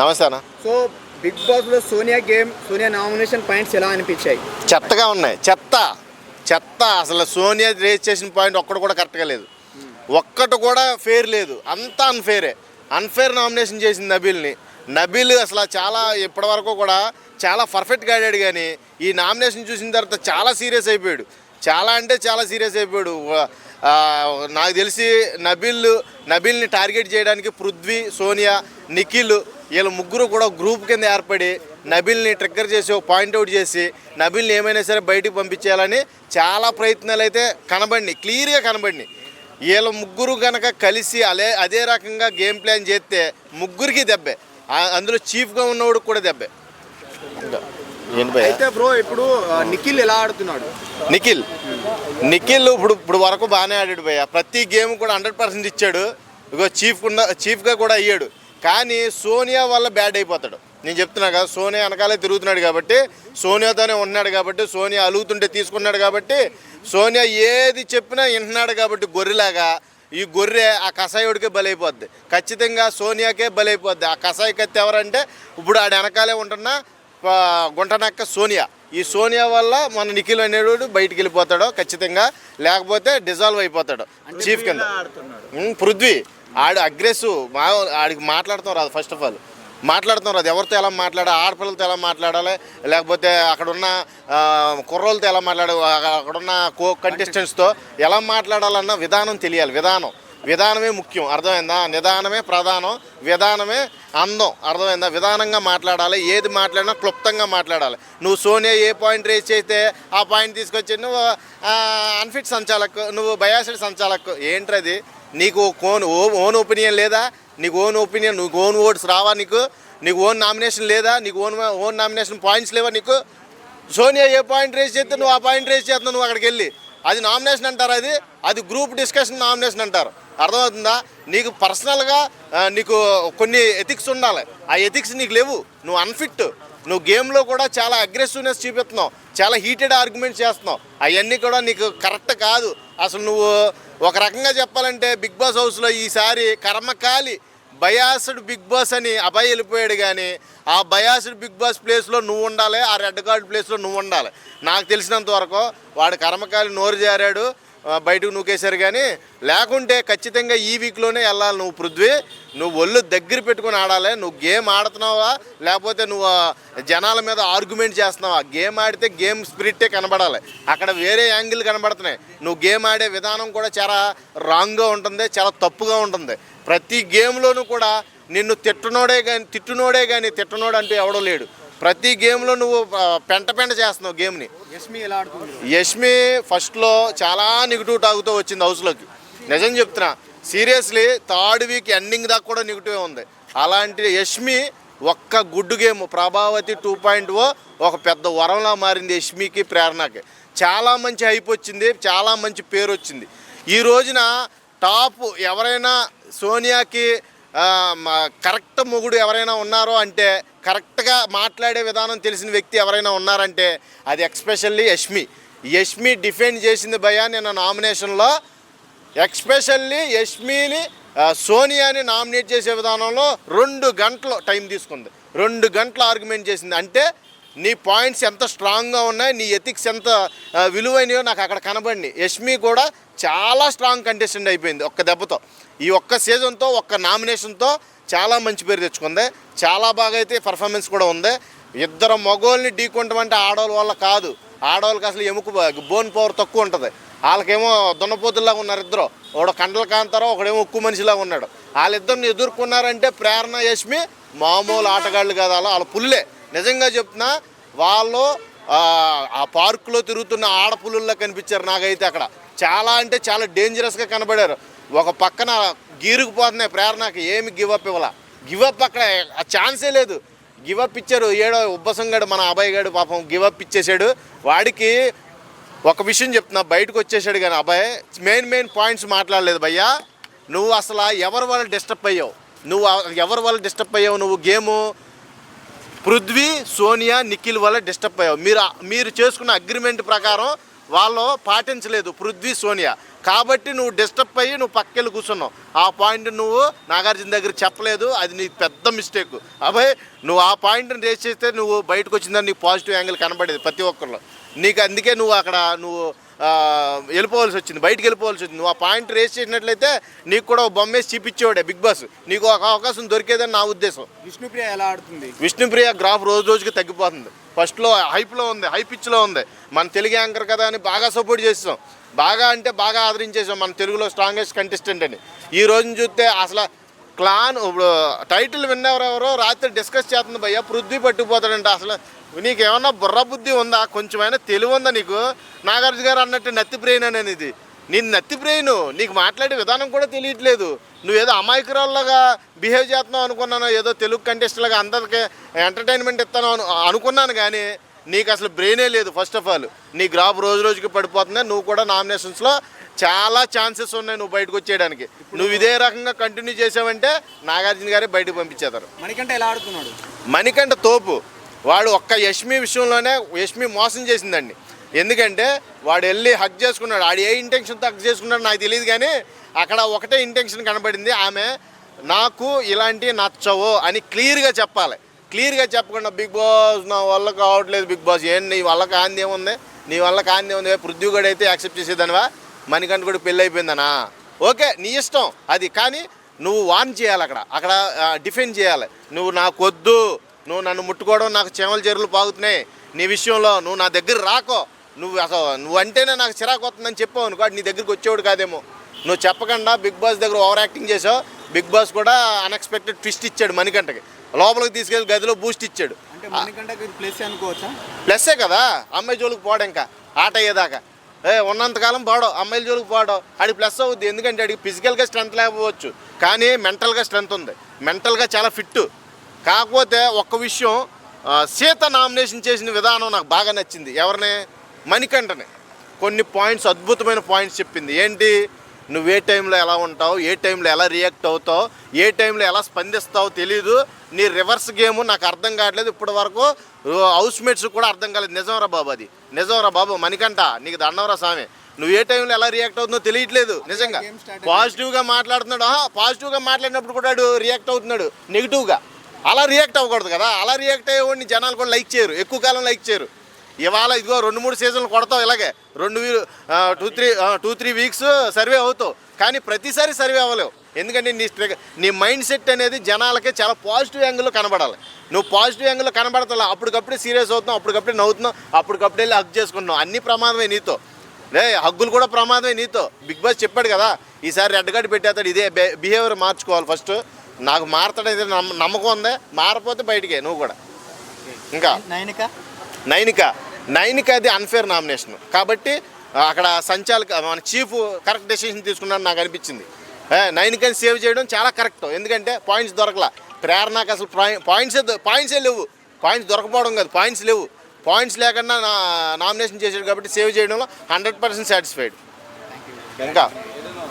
నమస్తే అన్న. So Bigg బాస్లో Sonia game Sonia nomination points ఎలా అనిపించాయి? చెత్తగా ఉన్నాయి. చెత్త. చెత్త. అసలు సోనియా రేస్ చేసిన పాయింట్ ఒక్కటి కూడా కరెక్ట్గా లేదు. ఒక్కటి కూడా ఫేర్ లేదు. అంతా అన్ఫేరే అన్ఫేర్ నామినేషన్ చేసింది నబీల్ని. నబీల్ అసలు చాలా ఇప్పటివరకు కూడా చాలా పర్ఫెక్ట్గా ఆడాడు కానీ ఈ నామినేషన్ చూసిన తర్వాత చాలా సీరియస్ అయిపోయాడు. చాలా అంటే చాలా సీరియస్ అయిపోయాడు. నాకు తెలిసి నబీల్ నబీల్ని టార్గెట్ చేయడానికి పృథ్వీ సోనియా నిఖిల్ వీళ్ళ ముగ్గురు కూడా గ్రూప్ కింద ఏర్పడి నబిల్ని ట్రిగ్గర్ చేసి ఒక పాయింట్అవుట్ చేసి నబిల్ని ఏమైనా సరే బయటికి పంపించేయాలని చాలా ప్రయత్నాలు అయితే కనబడినాయి క్లియర్గా కనబడినాయి. వీళ్ళ ముగ్గురు కనుక కలిసి అదే అదే రకంగా గేమ్ ప్లాన్ చేస్తే ముగ్గురికి దెబ్బే. అందులో చీఫ్గా ఉన్నవాడు కూడా దెబ్బే? అయితే బ్రో ఇప్పుడు నిఖిల్ ఎలా ఆడుతున్నాడు? నిఖిల్. నిఖిల్ ఇప్పుడు ఇప్పుడు వరకు బాగానే ఆడాడు భయ్య. ప్రతి గేమ్ కూడా హండ్రెడ్ పర్సెంట్ ఇచ్చాడు. ఇగో చీఫ్ ఉన్న చీఫ్గా కూడా అయ్యాడు. కానీ సోనియా వల్ల బ్యాడ్ అయిపోతాడు. నేను చెప్తున్నా కదా సోనియా వెనకాలే తిరుగుతున్నాడు కాబట్టి సోనియాతోనే ఉన్నాడు కాబట్టి సోనియా అలుగుతుంటే తీసుకున్నాడు కాబట్టి సోనియా ఏది చెప్పినా వింటున్నాడు కాబట్టి గొర్రెలాగా ఈ గొర్రె ఆ కషాయుడికే బలైపోద్ది. ఖచ్చితంగా సోనియాకే బలైపోద్ది. ఆ కషాయ కత్తి ఎవరంటే ఇప్పుడు ఆడ వెనకాలే ఉంటున్న గుంటనక్క సోనియా. ఈ సోనియా వల్ల మన నిఖిల్ అనేవాడు బయటికి వెళ్ళిపోతాడు ఖచ్చితంగా లేకపోతే డిజాల్వ్ అయిపోతాడు చీఫ్ కింద. పృథ్వీ. ఆడు అగ్రెసివ్. మా ఆడికి మాట్లాడతాం రాదు ఫస్ట్ ఆఫ్ ఆల్ మాట్లాడుతాం రాదు. ఎవరితో ఎలా మాట్లాడాలి ఆడపిల్లలతో ఎలా మాట్లాడాలి? లేకపోతే అక్కడున్న కుర్రోలతో కుర్రోళ్ళతో ఎలా మాట్లాడాలి అక్కడున్న కో కంటెస్టెంట్స్తో ఎలా మాట్లాడాలన్న విధానం తెలియాలి. విధానం. విధానమే ముఖ్యం. అర్థమైందా? నిదానమే ప్రధానం. విధానమే అందం. అర్థమైందా? విధానంగా మాట్లాడాలి. ఏది మాట్లాడినా క్లుప్తంగా మాట్లాడాలి. నువ్వు సోనియా ఏ పాయింట్ రేస్ చేస్తే ఆ పాయింట్ తీసుకొచ్చి నువ్వు అన్ఫిట్ సంచాలకు నువ్వు బయాసిడ్ సంచాలకు. ఏంట్రది? నీకు ఓన్ ఓన్ ఒపీనియన్ లేదా? నీకు ఓన్ ఒపీనియన్ నువ్వు ఓన్ ఓట్స్ రావా నీకు? నీకు ఓన్ నామినేషన్ లేదా? నీకు ఓన్ ఓన్ నామినేషన్ పాయింట్స్ లేవా నీకు? సోనియా ఏ పాయింట్ రేస్ చేస్తే నువ్వు ఆ పాయింట్ రేస్ చేస్తున్నావు నువ్వు అక్కడికి వెళ్ళి. అది నామినేషన్ అంటారు అది అది గ్రూప్ డిస్కషన్ నామినేషన్ అంటారు. అర్థమవుతుందా? నీకు పర్సనల్గా నీకు కొన్ని ఎథిక్స్ ఉండాలి. ఆ ఎథిక్స్ నీకు లేవు. నువ్వు అన్ఫిట్. నువ్వు గేమ్లో కూడా చాలా అగ్రెసివ్నెస్ చూపిస్తున్నావు చాలా హీటెడ్ ఆర్గ్యుమెంట్స్ చేస్తున్నావు. అవన్నీ కూడా నీకు కరెక్ట్ కాదు. అసలు నువ్వు ఒక రకంగా చెప్పాలంటే బిగ్ బాస్ హౌస్లో ఈసారి కర్మకాలి బయాస్డ్ బిగ్ బాస్ అని అబ్బాయి వెళ్ళిపోయాడు కానీ ఆ బయాస్డ్ బిగ్ బాస్ ప్లేస్లో నువ్వు ఉండాలి ఆ రెడ్ కార్డ్ ప్లేస్లో నువ్వు ఉండాలి. నాకు తెలిసినంత వరకు వాడు కర్మకాలి నోరు జారాడు బయటకు నూకేశారు కానీ లేకుంటే ఖచ్చితంగా ఈ వీక్లోనే వెళ్ళాలి నువ్వు పృథ్వీ. నువ్వు ఒళ్ళు దగ్గర పెట్టుకొని ఆడాలి. నువ్వు గేమ్ ఆడుతున్నావా? లేకపోతే నువ్వు జనాల మీద ఆర్గ్యుమెంట్ చేస్తున్నావా? గేమ్ ఆడితే గేమ్ స్పిరిట్టే కనబడాలి. అక్కడ వేరే యాంగిల్ కనబడుతున్నాయి. నువ్వు గేమ్ ఆడే విధానం కూడా చాలా రాంగ్గా ఉంటుంది చాలా తప్పుగా ఉంటుంది. ప్రతి గేమ్లోనూ కూడా నిన్ను తిట్టనోడే కానీ తిట్టునోడే కానీ తిట్టనోడు అంటూ ఎవడో లేడు. ప్రతి గేమ్లో నువ్వు పెంట పెంట చేస్తున్నావు గేమ్ని. యష్మి ఫస్ట్లో చాలా నెగిటివ్ టాగుతూ వచ్చింది హౌస్లోకి. నిజం చెప్తున్నా సీరియస్లీ థర్డ్ వీక్ ఎండింగ్ దాకా కూడా నెగిటివ్ ఉంది. అలాంటి యష్మి ఒక్క good game Prabhavathi two point ఓ ఒక పెద్ద వరంలా మారింది యష్మికి ప్రేరణకి. చాలా మంచి హైప్ వచ్చింది చాలా మంచి పేరు వచ్చింది. ఈ రోజున టాప్ ఎవరైనా సోనియాకి కరెక్ట్ మొగుడు ఎవరైనా ఉన్నారో అంటే కరెక్ట్గా మాట్లాడే విధానం తెలిసిన వ్యక్తి ఎవరైనా ఉన్నారంటే అది ఎక్స్పెషల్లీ యష్మి. యష్మి డిఫెండ్ చేసింది భయ నిన్న నామినేషన్లో. ఎక్స్పెషల్లీ యష్మిని సోనియాని నామినేట్ చేసే విధానంలో రెండు గంటలు టైం తీసుకుంది. రెండు గంటలు ఆర్గ్యుమెంట్ చేసింది. అంటే నీ పాయింట్స్ ఎంత స్ట్రాంగ్గా ఉన్నాయి నీ ఎథిక్స్ ఎంత విలువైనయో నాకు అక్కడ కనబడి యష్మి కూడా చాలా స్ట్రాంగ్ కంటెస్టెంట్ అయిపోయింది ఒక్క దెబ్బతో. ఈ ఒక్క సీజన్తో ఒక్క నామినేషన్తో చాలా మంచి పేరు తెచ్చుకుంది. చాలా బాగా అయితే పర్ఫార్మెన్స్ కూడా ఉంది. ఇద్దరు మగోళ్ళని ఢీకొంటామంటే ఆడవాళ్ళ వల్ల కాదు. ఆడవాళ్ళకి అసలు ఎముక బోన్ పవర్ తక్కువ ఉంటుంది. వాళ్ళకేమో దున్నపోతుల్లాగా ఉన్నారు ఇద్దరు. ఒకడు కండల కాంతారో ఒకడేమో ఉక్కు మనిషిలాగా ఉన్నాడు. వాళ్ళిద్దరిని ఎదుర్కొన్నారంటే ప్రేరణ యశ్మి మామూలు ఆటగాళ్ళు కాదు అలా వాళ్ళ పుల్లే. నిజంగా చెప్తున్నా వాళ్ళు ఆ, పార్కులో తిరుగుతున్న ఆడపుల్లుల్లా కనిపించారు నాకైతే అక్కడ. చాలా అంటే చాలా డేంజరస్గా కనబడారు. ఒక పక్కన గీరుకుపోతున్నాయి ప్రేరణకి ఏమి గివప్ ఇవ్వాల? గివప్ అక్కడ ఆ ఛాన్సే లేదు. గివప్ ఇచ్చారు ఏడో ఉబ్బసంగాడు మన అబ్బాయి గాడు పాపం గివప్ ఇచ్చేసాడు. వాడికి ఒక విషయం చెప్తున్నా బయటకు వచ్చేసాడు కానీ అబ్బాయి మెయిన్ మెయిన్ పాయింట్స్ మాట్లాడలేదు భయ్యా. నువ్వు అసలు ఎవరి వల్ల డిస్టర్బ్ అయ్యావు? నువ్వు ఎవరి వల్ల డిస్టర్బ్ అయ్యావు నువ్వు గేము? పృథ్వీ సోనియా నిఖిల్ వల్ల డిస్టర్బ్ అయ్యావు. మీరు మీరు చేసుకున్న అగ్రిమెంట్ ప్రకారం వాళ్ళు పాటించలేదు పృథ్వీ సోనియా. కాబట్టి నువ్వు డిస్టర్బ్ అయ్యి నువ్వు పక్కెళ్ళి కూర్చున్నావు. ఆ పాయింట్ నువ్వు నాగార్జున దగ్గర చెప్పలేదు. అది నీ పెద్ద మిస్టేక్. అబ్బాయి నువ్వు ఆ పాయింట్ని రేస్ చేస్తే నువ్వు బయటకు వచ్చిందని నీకు పాజిటివ్ యాంగిల్ కనబడేది ప్రతి ఒక్కరిలో. నీకు అందుకే నువ్వు అక్కడ నువ్వు వెళ్ళిపోవాల్సి వచ్చింది బయటికి వెళ్ళిపోవాల్సి వచ్చింది. నువ్వు ఆ పాయింట్ రేస్ చేసినట్లయితే నీకు కూడా ఒక బొమ్మేసి చూపించేవాడే బిగ్ బాస్. నీకు ఒక అవకాశం దొరికేదని నా ఉద్దేశం. విష్ణుప్రియ ఎలా ఆడుతుంది? విష్ణుప్రియ గ్రాఫ్ రోజు రోజుకి తగ్గిపోతుంది. ఫస్ట్లో హైప్లో ఉంది హై పిచ్లో ఉంది. మన తెలుగు యాంకర్ కదా అని బాగా సపోర్ట్ చేస్తాం. బాగా అంటే బాగా ఆదరించేసాం మన తెలుగులో స్ట్రాంగెస్ట్ కంటెస్టెంట్ అని. ఈ రోజున చూస్తే అసలు క్లాన్ ఇప్పుడు టైటిల్ విన్నెవరెవరో రాత్రి డిస్కస్ చేస్తుంది భయ్య పృథ్వీ పట్టుకుపోతాడంట అసలు. నీకు ఏమన్నా బుర్ర బుద్ధి ఉందా? కొంచెమైనా తెలివి ఉందా నీకు? నాగార్జున గారు అన్నట్టు నత్తి బ్రెయిన్ అనేది ఇది నేను నత్తి బ్రెయిన్ నీకు మాట్లాడే విధానం కూడా తెలియట్లేదు. నువ్వేదో అమాయకురాల్లాగా బిహేవ్ చేస్తున్నావు అనుకున్నాను ఏదో తెలుగు కంటెస్ట్ లాగా ఎంటర్టైన్మెంట్ ఇస్తాను అను అనుకున్నాను కానీ నీకు అసలు బ్రెయినే లేదు ఫస్ట్ ఆఫ్ ఆల్ నీ గ్రాఫ్ రోజు రోజుకి పడిపోతుంది నువ్వు కూడా నామినేషన్స్లో చాలా ఛాన్సెస్ ఉన్నాయి నువ్వు బయటకు వచ్చేయడానికి. నువ్వు ఇదే రకంగా కంటిన్యూ చేసావంటే నాగార్జున గారే బయటకు పంపించేస్తారు. మణికంఠ ఎలా ఆడుతున్నాడు? మణికంఠ తోపు. వాడు ఒక్క యష్మి విషయంలోనే యష్మి మోసం చేసిందండి. ఎందుకంటే వాడు వెళ్ళి హక్ చేసుకున్నాడు. ఆడు ఏ ఇంటెన్షన్తో హక్ చేసుకున్నాడు నాకు తెలియదు కానీ అక్కడ ఒకటే ఇంటెన్షన్ కనబడింది. ఆమె నాకు ఇలాంటివి నచ్చవు అని క్లియర్గా చెప్పాలి. క్లియర్గా చెప్పకుండా బిగ్ బాస్ నా వల్ల కావట్లేదు బిగ్ బాస్ ఏం నీ వల్ల కాంది ఏముంది? నీ వల్ల కాంది ఏముంది? పృథ్వీ కూడా అయితే యాక్సెప్ట్ చేసేదానివా? మణికంఠ కూడా పెళ్ళి అయిపోయిందనా ఓకే నీ ఇష్టం. అది కానీ నువ్వు వార్న్ చేయాలి అక్కడ. అక్కడ డిఫెండ్ చేయాలి. నువ్వు నాకు వద్దు నువ్వు నన్ను ముట్టుకోవడం నాకు చెమల చెరువులు పాగుతున్నాయి. నీ విషయంలో నువ్వు నా దగ్గర రాకో. నువ్వు అసలు నువ్వు అంటేనే నాకు చిరాకు వస్తుందని చెప్పావు అనుకో నీ దగ్గరికి వచ్చేవాడు కాదేమో. నువ్వు చెప్పకుండా బిగ్ బాస్ దగ్గర ఓవర్ యాక్టింగ్ చేసావు. బిగ్ బాస్ కూడా అన్ఎక్స్పెక్టెడ్ ట్విస్ట్ ఇచ్చాడు మణికంటకి లోపలికి తీసుకెళ్ళి గదిలో బూస్ట్ ఇచ్చాడు. అంటే మణికంఠకి ప్లేస్ అనుకోవచ్చా? ప్లస్సే కదా? అమ్మాయి జోలికి పోవడం ఇంకా. ఆట అయ్యేదాకా ఏ ఉన్నంతకాలం పోవడం అమ్మాయిల జోలికి పోవడం అది ప్లస్ అవుద్ది. ఎందుకంటే అడిగి ఫిజికల్గా స్ట్రెంత్ లేకపోవచ్చు. కానీ మెంటల్గా స్ట్రెంత్ ఉంది. మెంటల్గా చాలా ఫిట్ కాకపోతే ఒక్క విషయం సీత నామినేషన్ చేసిన విధానం నాకు బాగా నచ్చింది. ఎవరిని? మణికంఠని. కొన్ని పాయింట్స్ అద్భుతమైన పాయింట్స్ చెప్పింది. ఏంటి? నువ్వు ఏ టైంలో ఎలా ఉంటావు? ఏ టైంలో ఎలా రియాక్ట్ అవుతావు? ఏ టైంలో ఎలా స్పందిస్తావు తెలీదు. నీ రివర్స్ గేమ్ నాకు అర్థం కావట్లేదు. ఇప్పటి వరకు హౌస్ మేట్స్ కూడా అర్థం కాలేదు. నిజంరా బాబు అది. నిజంరా బాబు మణికంఠ నీకు దండవరా స్వామి. నువ్వు ఏ టైంలో ఎలా రియాక్ట్ అవుతుందో తెలియట్లేదు. నిజంగా. పాజిటివ్గా మాట్లాడుతున్నాడు. పాజిటివ్గా మాట్లాడినప్పుడు కూడా రియాక్ట్ అవుతున్నాడు. నెగిటివ్గా అలా రియాక్ట్ అవ్వకూడదు కదా. అలా రియాక్ట్ అయ్యేవాడిని జనాలు కూడా లైక్ చేయరు. ఎక్కువ కాలం లైక్ చేయరు. ఇవాళ ఇదిగో రెండు మూడు సీజన్లు కొడతావు ఇలాగే. రెండు two three two three weeks survive అవుతావు. కానీ ప్రతిసారి సర్వే అవ్వలేవు. ఎందుకంటే నీ నీ మైండ్ సెట్ అనేది జనాలకి చాలా పాజిటివ్ యాంగిల్లో కనబడాలి. నువ్వు పాజిటివ్ యాంగిల్లో కనబడతా అప్పటికప్పుడే సీరియస్ అవుతున్నావు అప్పటికప్పుడే నవ్వుతున్నావు అప్పటికప్పుడే వెళ్ళి హక్ చేసుకుంటున్నావు. అన్ని ప్రమాదమే నీతో. లే హగ్గులు కూడా ప్రమాదమే నీతో. బిగ్ బాస్ చెప్పాడు కదా ఈసారి రెడ్ కార్డు పెట్టేస్తాడు ఇదే బిహేవియర్ మార్చుకోవాలి ఫస్ట్ నాకు మారతాడు నమ్మ నమ్మకం ఉంది? మారపోతే బయటికే నువ్వు కూడా. ఇంకా? నైనిక? నైనిక. నైనిక అది అన్ఫేర్ నామినేషన్ కాబట్టి అక్కడ సంచాలక మన చీఫ్ కరెక్ట్ డెసిషన్ తీసుకున్నాడు నాకు అనిపించింది. ఏ, నైనికని సేవ్ చేయడం చాలా కరెక్ట్ ఎందుకంటే పాయింట్స్ దొరకలా. ప్రేరణకు అసలు పాయింట్సే పాయింట్సే లేవు. పాయింట్స్ దొరకపోవడం కాదు పాయింట్స్ లేవు. పాయింట్స్ లేకుండా నా నామినేషన్ చేశాడు కాబట్టి సేవ్ చేయడంలో హండ్రెడ్ పర్సెంట్ సాటిస్ఫైడ్ ఇంకా?